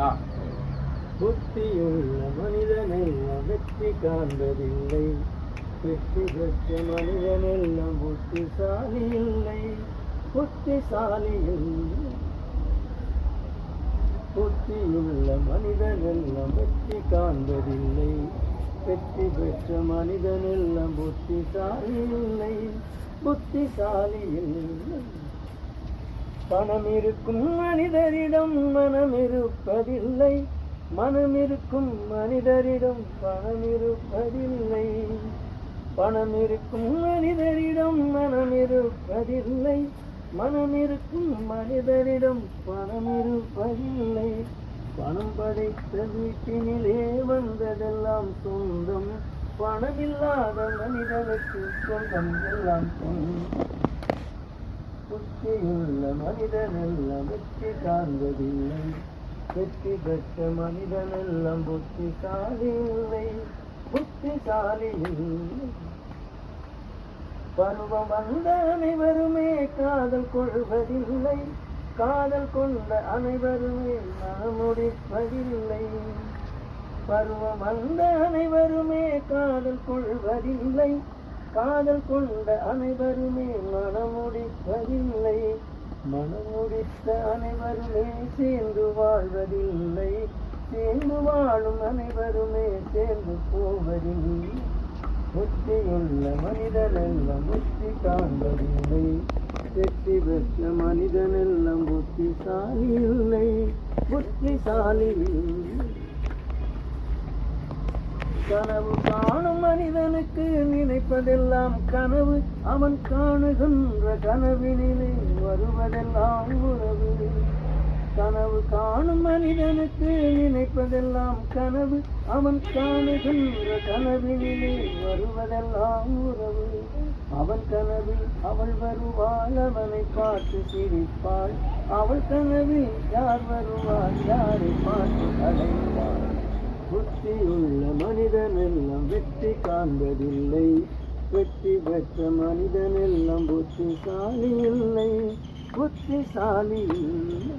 ஆ. புத்தியுள்ள மனிதனெல்லாம் வெற்றி காண்பதில்லை. வெற்றி பெற்ற மனிதனெல்லாம் புத்திசாலி இல்லை. புத்திசாலி இல்லை புத்தியுள்ள மனிதனெல்லாம் வெற்றி காண்பதில்லை. வெற்றி பெற்ற மனிதனெல்லாம் புத்திசாலி இல்லை. புத்திசாலி இல்லை பணம் இருக்கும் மனிதரிடம் மனம் இருப்பதில்லை மனம் இருக்கும் மனிதரிடம் பணம் இருப்பதில்லை பணம் இருக்கும் மனிதரிடம் மனம் இருப்பதில்லை மனம் இருக்கும் மனிதரிடம் பணம் இருப்பதில்லை பணம் படைத்த வீட்டினிலே வந்ததெல்லாம் சொந்தம். பணமில்லாத மனிதனுக்கு சொந்தம் எல்லாம் சொந்தம். புத்தியுள்ள மனிதனெல்லாம் வெற்றி காண்பதில்லை. வெற்றி பெற்ற மனிதனெல்லாம் புத்திசாலி இல்லை புத்திசாலி பருவம் வந்த அனைவருமே காதல் கொள்வதில்லை. காதல் கொண்ட அனைவருமே மனமுடிப்பதில்லை பருவம் வந்த அனைவருமே காதல் கொள்வதில்லை. காதல் கொண்ட அனைவருமே மனமுடிப்பதில்லை. மனமுடித்த அனைவருமே சேர்ந்து வாழ்வதில்லை. சேர்ந்து வாழும் அனைவருமே சேர்ந்து போவதில்லை. புத்தியுள்ள மனிதனெல்லாம் புத்தி காண்பதில்லை. வெற்றி பெற்ற மனிதனெல்லாம் புத்திசாலி இல்லை. புத்திசாலி கனவு காணும் மனிதனுக்கு நினைப்பதெல்லாம் கனவு. அவன் காணுகின்ற கனவினிலே வருவதெல்லாம் உறவு. கனவு காணும் மனிதனுக்கு நினைப்பதெல்லாம் கனவு. அவன் காணுகின்ற கனவினிலே வருவதெல்லாம் உறவு. அவன் கனவில் அவள் வருவாள் அவனை பார்த்து சிரிப்பாள். அவள் கனவில் யார் வருவாள் யாரை பார்த்து அழைப்பாள்? புத்தியுள்ள மனிதனெல்லாம் வெற்றி காண்பதில்லை. வெற்றி பெற்ற மனிதனெல்லாம் புத்திசாலி இல்லை. புத்திசாலி இல்லை.